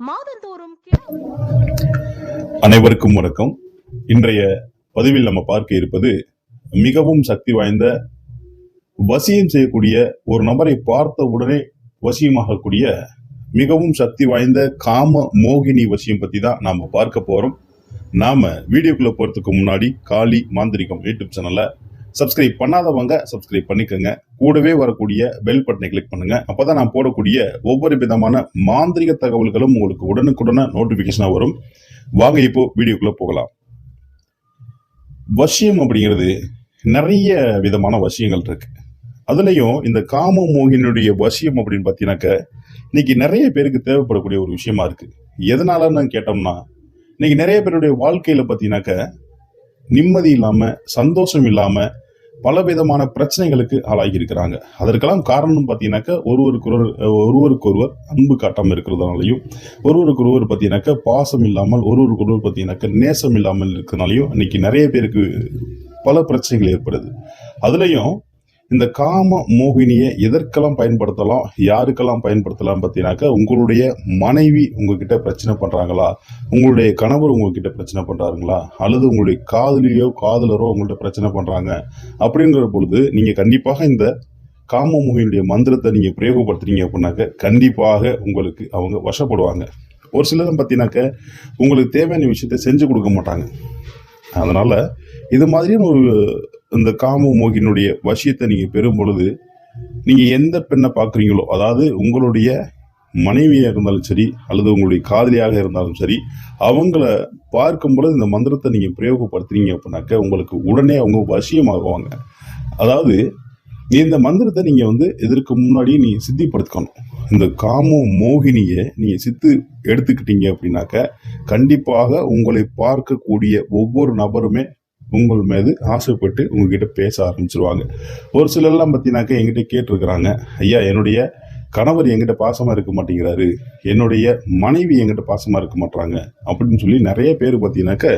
மாதந்தோறும் அனைவருக்கும் வணக்கம். இன்றைய பதிவில் நம்ம பார்க்க இருப்பது மிகவும் சக்தி வாய்ந்த வசியம் செய்யக்கூடிய ஒரு நபரை பார்த்த உடனே வசியமாகக்கூடிய மிகவும் சக்தி வாய்ந்த காம மோகினி வசியம் பத்தி தான் நாம பார்க்க போறோம். நாம வீடியோக்குள்ள போறதுக்கு முன்னாடி காளி மாந்திரிகம் யூடியூப் சேனலை சப்ஸ்கிரைப் பண்ணாதவங்க சப்ஸ்கிரைப் பண்ணிக்கோங்க. கூடவே வரக்கூடிய பெல் பட்டனை கிளிக் பண்ணுங்க. அப்பதான் நான் போடக்கூடிய ஒவ்வொரு விதமான மாந்திரிக தகவல்களும் உங்களுக்கு உடனுக்குடனே நோட்டிபிகேஷனா வரும். வாங்க இப்போ வீடியோக்குள்ள போகலாம். வசியம் அப்படிங்கிறது நிறைய விதமான வசியங்கள் இருக்கு. அதுலயும் இந்த காம மோகினுடைய வசியம் அப்படின்னு பார்த்தீங்கன்னாக்க இன்னைக்கு நிறைய பேருக்கு தேவைப்படக்கூடிய ஒரு விஷயமா இருக்கு. எதனாலன்னு கேட்டோம்னா இன்னைக்கு நிறைய பேருடைய வாழ்க்கையில பார்த்தீங்கன்னாக்க நிம்மதி இல்லாம சந்தோஷம் இல்லாமல் பல விதமான பிரச்சனைகளுக்கு ஆளாகி இருக்கிறாங்க அதற்கெல்லாம் காரணம் பார்த்தீங்கன்னாக்க ஒருவருக்கு ஒருவர் ஒருவருக்கொருவர் அன்பு காட்டாமல் இருக்கிறதுனாலையும் ஒருவருக்கொருவர் பார்த்தீங்கன்னாக்க பாசம் இல்லாமல் ஒருவருக்கொருவர் பார்த்தீங்கன்னாக்க நேசம் இல்லாமல் இருக்கிறதுனாலையும் இன்னைக்கு நிறைய பேருக்கு பல பிரச்சனைகள் ஏற்படுது. அதுலேயும் இந்த காம மோகினியை எதற்கெல்லாம் பயன்படுத்தலாம் யாருக்கெல்லாம் பயன்படுத்தலாம் பார்த்தீங்கன்னாக்க உங்களுடைய மனைவி உங்ககிட்ட பிரச்சனை பண்ணுறாங்களா உங்களுடைய கணவர் உங்ககிட்ட பிரச்சனை பண்ணுறாருங்களா அல்லது உங்களுடைய காதலியோ காதலரோ உங்கள்ட்ட பிரச்சனை பண்ணுறாங்க அப்படிங்கிற பொழுது நீங்கள் கண்டிப்பாக இந்த காம மந்திரத்தை நீங்கள் பிரயோகப்படுத்துறீங்க அப்படின்னாக்க கண்டிப்பாக உங்களுக்கு அவங்க வசப்படுவாங்க. ஒரு சிலர் பார்த்தீங்கன்னாக்க உங்களுக்கு தேவையான விஷயத்தை செஞ்சு கொடுக்க மாட்டாங்க. அதனால் இது மாதிரியான ஒரு இந்த காம மோகினுடைய வசியத்தை நீங்கள் பெறும் பொழுது நீங்கள் எந்த பெண்ணை பார்க்குறீங்களோ அதாவது உங்களுடைய மனைவியாக இருந்தாலும் சரி அல்லது உங்களுடைய காதலியாக இருந்தாலும் சரி அவங்கள பார்க்கும் பொழுது இந்த மந்திரத்தை நீங்கள் பிரயோகப்படுத்துறீங்க அப்படின்னாக்க உங்களுக்கு உடனே அவங்க வசியமாகுவாங்க. அதாவது இந்த மந்திரத்தை நீங்கள் வந்து இதற்கு முன்னாடி நீங்கள் சித்திப்படுத்திக்கணும். இந்த காம மோகினியை நீங்கள் சித்து எடுத்துக்கிட்டீங்க அப்படின்னாக்க கண்டிப்பாக உங்களை பார்க்கக்கூடிய ஒவ்வொரு நபருமே உங்கள் மீது ஆசைப்பட்டு உங்ககிட்ட பேச ஆரம்பிச்சிருவாங்க. ஒரு சிலர்லாம் பார்த்தீங்கன்னாக்க எங்கிட்ட கேட்டிருக்கிறாங்க ஐயா என்னுடைய கணவர் என்கிட்ட பாசமாக இருக்க மாட்டேங்கிறாரு. என்னுடைய மனைவி என்கிட்ட பாசமாக இருக்க மாட்டாங்க அப்படின்னு சொல்லி நிறைய பேர் பார்த்தீங்கன்னாக்க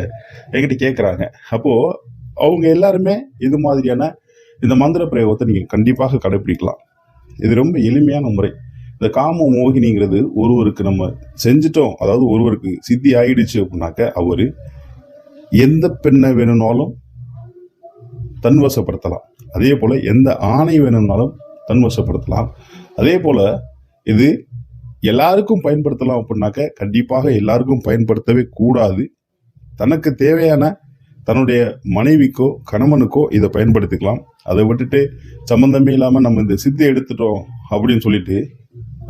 எங்கிட்ட கேட்குறாங்க. அப்போது அவங்க எல்லாருமே இது மாதிரியான இந்த மந்திர பிரயோகத்தை நீங்கள் கண்டிப்பாக கடைபிடிக்கலாம் இது ரொம்ப எளிமையான முறை. இந்த காம மோகினிங்கிறது ஒருவருக்கு நம்ம செஞ்சிட்டோம் அதாவது ஒருவருக்கு சித்தி ஆயிடுச்சு அப்படின்னாக்க அவர் எந்த பெண்ணை வேணும்னாலும் தன்வசப்படுத்தலாம். அதே போல் எந்த ஆணை வேணும்னாலும் தன்வசப்படுத்தலாம். அதே போல் இது எல்லாருக்கும் பயன்படுத்தலாம் அப்படின்னாக்க கண்டிப்பாக எல்லாருக்கும் பயன்படுத்தவே கூடாது. தனக்கு தேவையான தன்னுடைய மனைவிக்கோ கணவனுக்கோ இதை பயன்படுத்திக்கலாம். அதை விட்டுட்டு சம்பந்தமே இல்லாமல் நம்ம இந்த சித்தி எடுத்துட்டோம் அப்படின்னு சொல்லிட்டு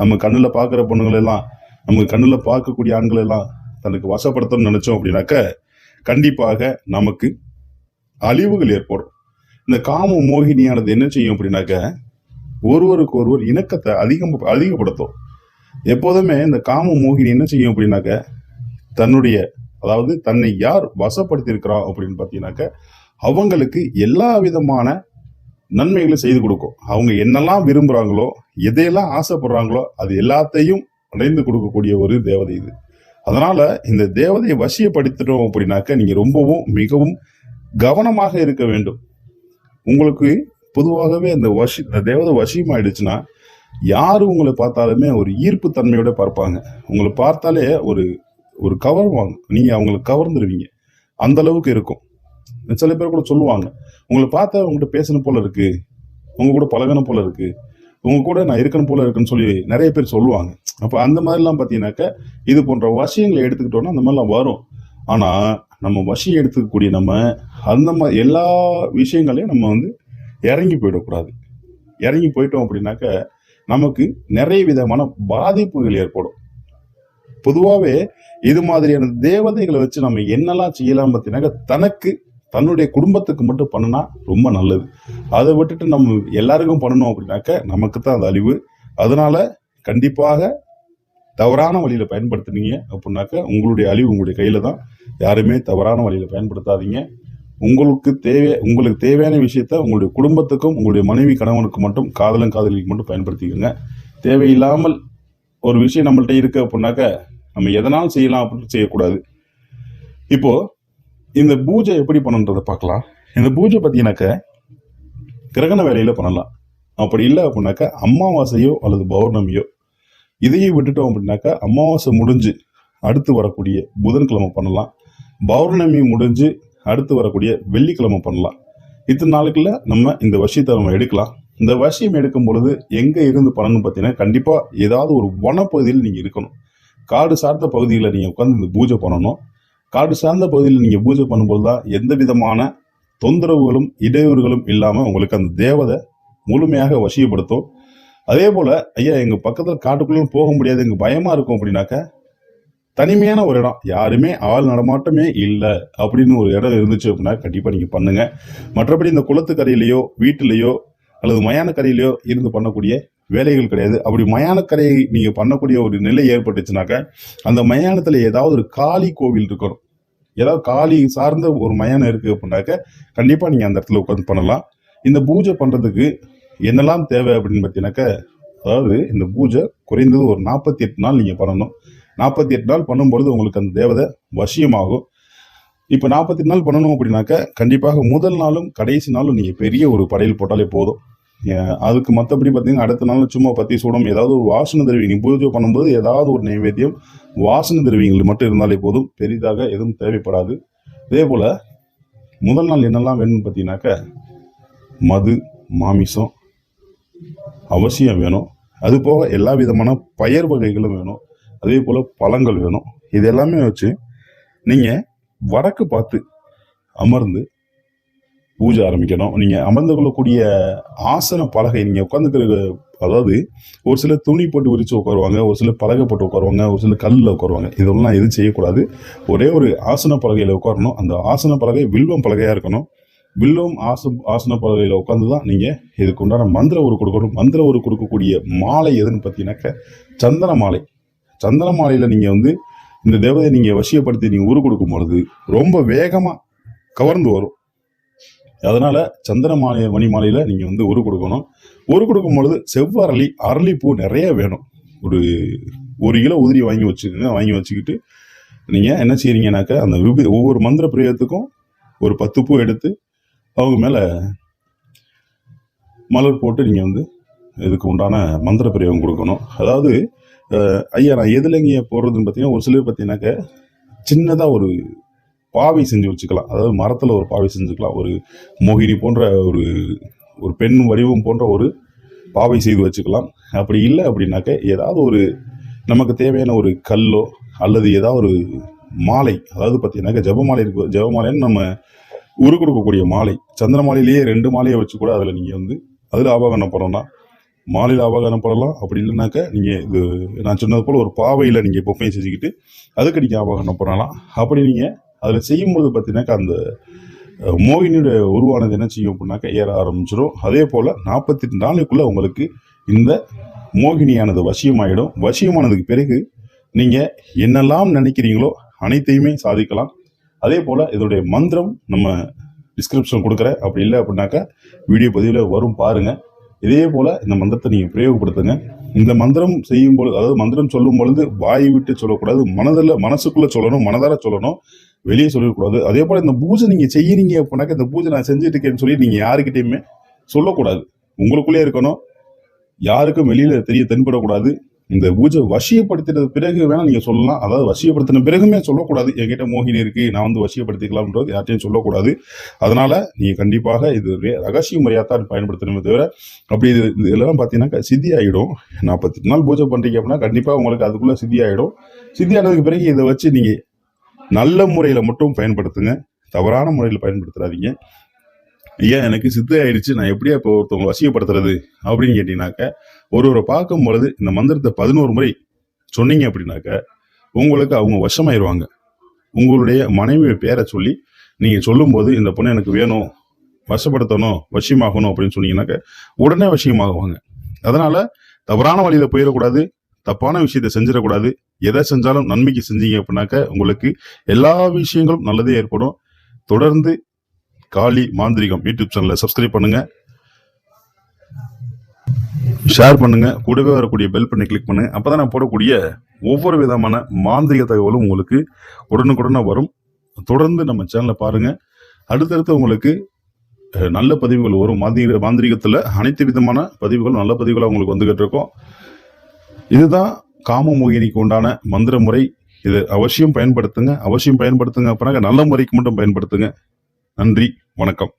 நம்ம கண்ணில் பார்க்குற பொண்ணுங்களெல்லாம் நம்ம கண்ணில் பார்க்கக்கூடிய ஆண்கள் எல்லாம் தனக்கு வசப்படுத்தணும்னு நினச்சோம் அப்படின்னாக்க கண்டிப்பாக நமக்கு அழிவுகள் ஏற்படும். இந்த காம மோகினியானது என்ன செய்யும் அப்படின்னாக்க ஒருவருக்கு ஒருவர் இணக்கத்தை அதிகம் அதிகப்படுத்தும். எப்போதுமே இந்த காம மோகினி என்ன செய்யும் அப்படின்னாக்க தன்னுடைய அதாவது தன்னை யார் வசப்படுத்தியிருக்கிறா அப்படின்னு பார்த்தீங்கன்னாக்க அவங்களுக்கு எல்லா விதமான நன்மைகளை செய்து கொடுக்கும். அவங்க என்னெல்லாம் விரும்புகிறாங்களோ எதையெல்லாம் ஆசைப்படுறாங்களோ அது எல்லாத்தையும் அடைந்து கொடுக்கக்கூடிய ஒரு தேவதை இது. அதனால் இந்த தேவதையை வசியப்படுத்திட்டோம் அப்படின்னாக்க நீங்கள் ரொம்பவும் மிகவும் கவனமாக இருக்க வேண்டும். உங்களுக்கு பொதுவாகவே அந்த வசி இந்த தேவதை வசியம் ஆயிடுச்சுன்னா யார் உங்களை பார்த்தாலுமே ஒரு ஈர்ப்பு தன்மையோட பார்ப்பாங்க. உங்களை பார்த்தாலே ஒரு ஒரு கவர்வாங்க. நீங்கள் அவங்களை கவர்ந்துருவீங்க. அந்த அளவுக்கு இருக்கும். சில பேர் கூட சொல்லுவாங்க. உங்களை பார்த்தா உங்கள்கிட்ட பேசணும் போல இருக்குது உங்கள் கூட பழகணும் போல இருக்குது உங்க கூட நான் இருக்கணும் போல இருக்குன்னு சொல்லி நிறைய பேர் சொல்லுவாங்க. அப்போ அந்த மாதிரிலாம் பார்த்தீங்கன்னாக்க இது போன்ற வசியங்களை எடுத்துக்கிட்டோம்னா அந்த மாதிரிலாம் வரும். ஆனால் நம்ம வசியம் எடுத்துக்கக்கூடிய நம்ம அந்த மாதிரி எல்லா விஷயங்களையும் நம்ம வந்து இறங்கி போயிடக்கூடாது. இறங்கி போயிட்டோம் அப்படின்னாக்க நமக்கு நிறைய விதமான பாதிப்புகள் ஏற்படும். பொதுவாகவே இது மாதிரியான தேவதைகளை வச்சு நம்ம என்னெல்லாம் செய்யலாம் பார்த்தீங்கன்னாக்க தனக்கு தன்னுடைய குடும்பத்துக்கு மட்டும் பண்ணுனா ரொம்ப நல்லது. அதை விட்டுட்டு நம்ம எல்லாருக்கும் பண்ணணும் அப்படின்னாக்க நமக்கு தான் அது அழிவு. அதனால கண்டிப்பாக தவறான வழியில் பயன்படுத்துனீங்க அப்படின்னாக்க உங்களுடைய அழிவு உங்களுடைய கையில் தான். யாருமே தவறான வழியில் பயன்படுத்தாதீங்க. உங்களுக்கு தேவை உங்களுக்கு தேவையான விஷயத்த உங்களுடைய குடும்பத்துக்கும் உங்களுடைய மனைவி கணவனுக்கு மட்டும் காதலும் காதலிக்கு மட்டும் பயன்படுத்திக்கோங்க. தேவையில்லாமல் ஒரு விஷயம் நம்மள்ட்ட இருக்குது அப்படின்னாக்க நம்ம எதனாலும் செய்யலாம் அப்படின்னு செய்யக்கூடாது. இப்போது இந்த பூஜை எப்படி பண்ணுன்றதை பார்க்கலாம். இந்த பூஜை பார்த்தீங்கன்னாக்க கிரகண வேலையில் பண்ணலாம். அப்படி இல்லை அப்படின்னாக்கா அமாவாசையோ அல்லது பௌர்ணமியோ இதையும் விட்டுட்டோம் அப்படின்னாக்கா அமாவாசை முடிஞ்சு அடுத்து வரக்கூடிய புதன்கிழமை பண்ணலாம். பௌர்ணமி முடிஞ்சு அடுத்து வரக்கூடிய வெள்ளிக்கிழமை பண்ணலாம். இத்தனை நாளுக்குள்ள நம்ம இந்த வசியத்தை நம்ம எடுக்கலாம். இந்த வசியம் எடுக்கும் பொழுது எங்கே இருந்து பண்ணணும் பார்த்தீங்கன்னா கண்டிப்பாக ஏதாவது ஒரு வனப்பகுதியில் நீங்கள் இருக்கணும். காடு சார்ந்த பகுதியில் நீங்கள் உட்காந்து இந்த பூஜை பண்ணணும். காடு சார்ந்த பகுதியில் நீங்கள் பூஜை பண்ணும்போது தான் எந்த விதமான தொந்தரவுகளும் இடையூறுகளும் இல்லாமல் உங்களுக்கு அந்த தேவதை முழுமையாக வசியப்படுத்தும். அதே போல் ஐயா எங்கள் பக்கத்தில் காட்டுக்குள்ளே போக முடியாது எங்கள் பயமாக இருக்கும் அப்படின்னாக்க தனிமையான ஒரு இடம். யாருமே ஆள் நடமாட்டமே இல்லை அப்படின்னு ஒரு இடம் இருந்துச்சு அப்படின்னா கண்டிப்பாக நீங்கள் பண்ணுங்கள் மற்றபடி இந்த குளத்துக்கரையிலையோ வீட்டிலையோ அல்லது மயான கரையிலையோ இருந்து பண்ணக்கூடிய வேலைகள் கிடையாது. அப்படி மயானக்கரையை நீங்க பண்ணக்கூடிய ஒரு நிலை ஏற்பட்டுச்சுனாக்க அந்த மயானத்துல ஏதாவது ஒரு காளி கோவில் இருக்கணும். ஏதாவது காளி சார்ந்த ஒரு மயானம் இருக்கு அப்படின்னாக்க கண்டிப்பா நீங்க அந்த இடத்துல உட்காந்து பண்ணலாம். இந்த பூஜை பண்றதுக்கு என்னெல்லாம் தேவை அப்படின்னு பார்த்தீங்கன்னாக்க அதாவது இந்த பூஜை குறைந்தது ஒரு நாற்பத்தி எட்டு நாள் நீங்க பண்ணணும். நாற்பத்தி எட்டு நாள் பண்ணும்பொழுது உங்களுக்கு அந்த தேவதை வசியமாகும். இப்போ நாற்பத்தி நாள் பண்ணணும் அப்படின்னாக்க கண்டிப்பாக முதல் நாளும் கடைசி நாளும் நீங்கள் பெரிய ஒரு படையல் போட்டாலே போதும். அதுக்கு மற்றபடி பார்த்தீங்கன்னா அடுத்த நாள் சும்மா பத்தி சூடம் ஏதாவது ஒரு வாசன திரவியங்கள் பூஜை பண்ணும்போது ஏதாவது ஒரு நைவேத்தியம் வாசன திரவியங்கள் மட்டும் இருந்தாலே போதும் பெரிதாக எதுவும் தேவைப்படாது. அதே போல் முதல் நாள் என்னெல்லாம் வேணும்னு பார்த்தீங்கன்னாக்க மது மாமிசம் அவசியம் வேணும். அது போக எல்லா விதமான பயிர் வகைகளும் வேணும். அதே போல் பழங்கள் வேணும். இது எல்லாமே வச்சு நீங்கள் வடக்கு பார்த்து அமர்ந்து பூஜை ஆரம்பிக்கணும். நீங்கள் அமர்ந்து கொள்ளக்கூடிய ஆசன பலகை நீங்கள் உட்காந்துக்கிற அதாவது ஒரு சில துணி போட்டு விரித்து உட்காருவாங்க ஒரு சில பலகை போட்டு உட்காருவாங்க ஒரு சில கல்லில் உட்காருவாங்க. இதெல்லாம் எதுவும் செய்யக்கூடாது. ஒரே ஒரு ஆசன பலகையில் உட்காரணும். அந்த ஆசன பலகை வில்வம் பலகையாக இருக்கணும். வில்வம் ஆச ஆசன பலகையில் உட்காந்து தான் நீங்கள் இதுக்கு உண்டான மந்திர ஒரு கொடுக்கணும். மந்திர ஒரு கொடுக்கக்கூடிய மாலை எதுன்னு பார்த்தீங்கன்னாக்க சந்தன மாலை. சந்தன மாலையில் நீங்கள் வந்து இந்த தேவதையை நீங்கள் வசியப்படுத்தி நீங்கள் உரு கொடுக்கும் பொழுது ரொம்ப வேகமாக கவர்ந்து வரும். அதனால சந்திர மாலை மணி மாலையில நீங்க வந்து ஒரு கொடுக்கணும். ஒரு கொடுக்கும் பொழுது செவ்வாரளி அரளிப்பூ நிறைய வேணும். ஒரு ஒரு கிலோ உதிரி வாங்கி வச்சுக்கோங்க. வாங்கி வச்சுக்கிட்டு நீங்க என்ன செய்றீங்கன்னாக்க அந்த விபி ஒவ்வொரு மந்திர பிரியத்துக்கும் ஒரு பத்து பூ எடுத்து அவங்க மேல மலர் போட்டு நீங்க வந்து இதுக்கு உண்டான மந்திர பிரயோகம் கொடுக்கணும். அதாவது ஐயா நான் எதுலங்க போடுறதுன்னு பார்த்தீங்கன்னா ஒரு சிலர் பார்த்தீங்கன்னாக்க சின்னதாக ஒரு பாவை செஞ்சு வச்சுக்கலாம். அதாவது மரத்தில் ஒரு பாவை செஞ்சுக்கலாம். ஒரு மோகினி போன்ற ஒரு ஒரு பெண் வடிவம் போன்ற ஒரு பாவை செய்து வச்சுக்கலாம். அப்படி இல்லை அப்படின்னாக்க ஏதாவது ஒரு நமக்கு தேவையான ஒரு கல்லோ அல்லது ஏதாவது ஒரு மாலை அதாவது பார்த்தீங்கன்னாக்க ஜபமாலை இருக்கு ஜபமாலைன்னு நம்ம உரு கொடுக்கக்கூடிய மாலை. சந்திர மாலையிலேயே ரெண்டு மாலையை வச்சு கூட அதில் நீங்கள் வந்து அதில் ஆபாகனம் பண்ணலாம். மாலையில் ஆபாகனம் பண்ணலாம். அப்படி இல்லைனாக்க நீங்கள் இது நான் சொன்னது போல் ஒரு பாவையில் நீங்கள் பொம்மையை செஞ்சுக்கிட்டு அதுக்கு நீங்கள் ஆபாகனம் பண்ணலாம். அப்படி நீங்கள் அதில் செய்யும்போது பார்த்தீங்கன்னாக்கா அந்த மோகினியுடைய உருவானது என்ன செய்யும் அப்படின்னாக்கா ஏற ஆரம்பிச்சிடும் அதே போல் நாற்பத்தெட்டு நாளுக்குள்ளே உங்களுக்கு இந்த மோகினியானது வசியமாயிடும். வசியமானதுக்கு பிறகு நீங்கள் என்னெல்லாம் நினைக்கிறீங்களோ அனைத்தையுமே சாதிக்கலாம். அதே போல் இதோடைய மந்திரம் நம்ம டிஸ்கிரிப்ஷன் கொடுக்குறேன். அப்படி இல்லை அப்படின்னாக்கா வீடியோ பதிவில் வரும் பாருங்கள் இதே போல் இந்த மந்திரத்தை நீங்கள் பிரயோகப்படுத்துங்க. இந்த மந்திரம் செய்யும் பொழுது அதாவது மந்திரம் சொல்லும் பொழுது வாய் விட்டு சொல்லக்கூடாது. மனதில் மனசுக்குள்ளே சொல்லணும் மனதார சொல்லணும். வெளியே சொல்லக்கூடாது. அதே போல் இந்த பூஜை நீங்கள் செய்கிறீங்க அப்படின்னாக்கா இந்த பூஜை நான் செஞ்சுட்டு இருக்கேன்னு சொல்லி நீங்கள் யாருக்கிட்டையுமே சொல்லக்கூடாது. உங்களுக்குள்ளே இருக்கணும். யாருக்கும் வெளியில் தெரிய தென்படக்கூடாது. இந்த பூஜை வசியப்படுத்தின பிறகு வேணால் நீங்கள் சொல்லலாம். அதாவது வசியப்படுத்தின பிறகுமே சொல்லக்கூடாது. என்கிட்ட மோகினி இருக்குது நான் வந்து வசியப்படுத்திக்கலாம்ன்றது யார்ட்டையும் சொல்லக்கூடாது. அதனால் நீங்கள் கண்டிப்பாக இது ரகசிய முறையாக தான் பயன்படுத்தணுமே தவிர அப்படி இது இதெல்லாம் பார்த்தீங்கன்னாக்கா சித்தி ஆகிடும் நாற்பத்தி நாள் பூஜை பண்ணுறீங்க அப்படின்னா கண்டிப்பாக உங்களுக்கு அதுக்குள்ளே சித்தி ஆகிடும் சித்தி ஆனதுக்கு பிறகு இதை வச்சு நீங்கள் நல்ல முறையில் மட்டும் பயன்படுத்துங்க. தவறான முறையில் பயன்படுத்துறாதீங்க ஏன் எனக்கு சித்த ஆயிடுச்சு. நான் எப்படியா இப்போ ஒருத்தவங்க வசியப்படுத்துறது அப்படின்னு கேட்டீங்கன்னாக்க ஒருவரை பார்க்கும் பொழுது இந்த மந்திரத்தை பதினோரு முறை சொன்னீங்க அப்படின்னாக்க உங்களுக்கு அவங்க வசமாயிருவாங்க. உங்களுடைய மனைவியை பேரை சொல்லி நீங்கள் சொல்லும்போது இந்த பொண்ணு எனக்கு வேணும் வசப்படுத்தணும் வசியமாகணும் அப்படின்னு சொன்னீங்கன்னாக்க உடனே வசியமாகுவாங்க. அதனால தவறான வழியில் போயிடக்கூடாது. தப்பான விஷயத்தை செஞ்சிடக்கூடாது. எதை செஞ்சாலும் நன்மைக்கு செஞ்சீங்க அப்படின்னாக்க உங்களுக்கு எல்லா விஷயங்களும் நல்லதே ஏற்படும். தொடர்ந்து காளி மாந்திரிகம் யூடியூப் சேனலை சப்ஸ்கிரைப் பண்ணுங்க. ஷேர் பண்ணுங்க. கூடவே வரக்கூடிய பெல் பண்ணி கிளிக் பண்ணுங்க. அப்பதான் நான் போடக்கூடிய ஒவ்வொரு விதமான மாந்திரிக தகவலும் உங்களுக்கு உடனுக்குடனே வரும். தொடர்ந்து நம்ம சேனலை பாருங்க. அடுத்தடுத்து உங்களுக்கு நல்ல பதிவுகள் வரும். மாந்திரிக மாந்திரிகத்தில் அனைத்து விதமான பதிவுகள் நல்ல பதிவுகளாக உங்களுக்கு வந்துகிட்டு இருக்கோம். இதுதான் காமமோகினிக்கு உண்டான மந்திர முறை. இது அவசியம் பயன்படுத்துங்க. அவசியம் பயன்படுத்துங்க அப்புறம் நல்ல முறைக்கு மட்டும் பயன்படுத்துங்க. நன்றி. வணக்கம்.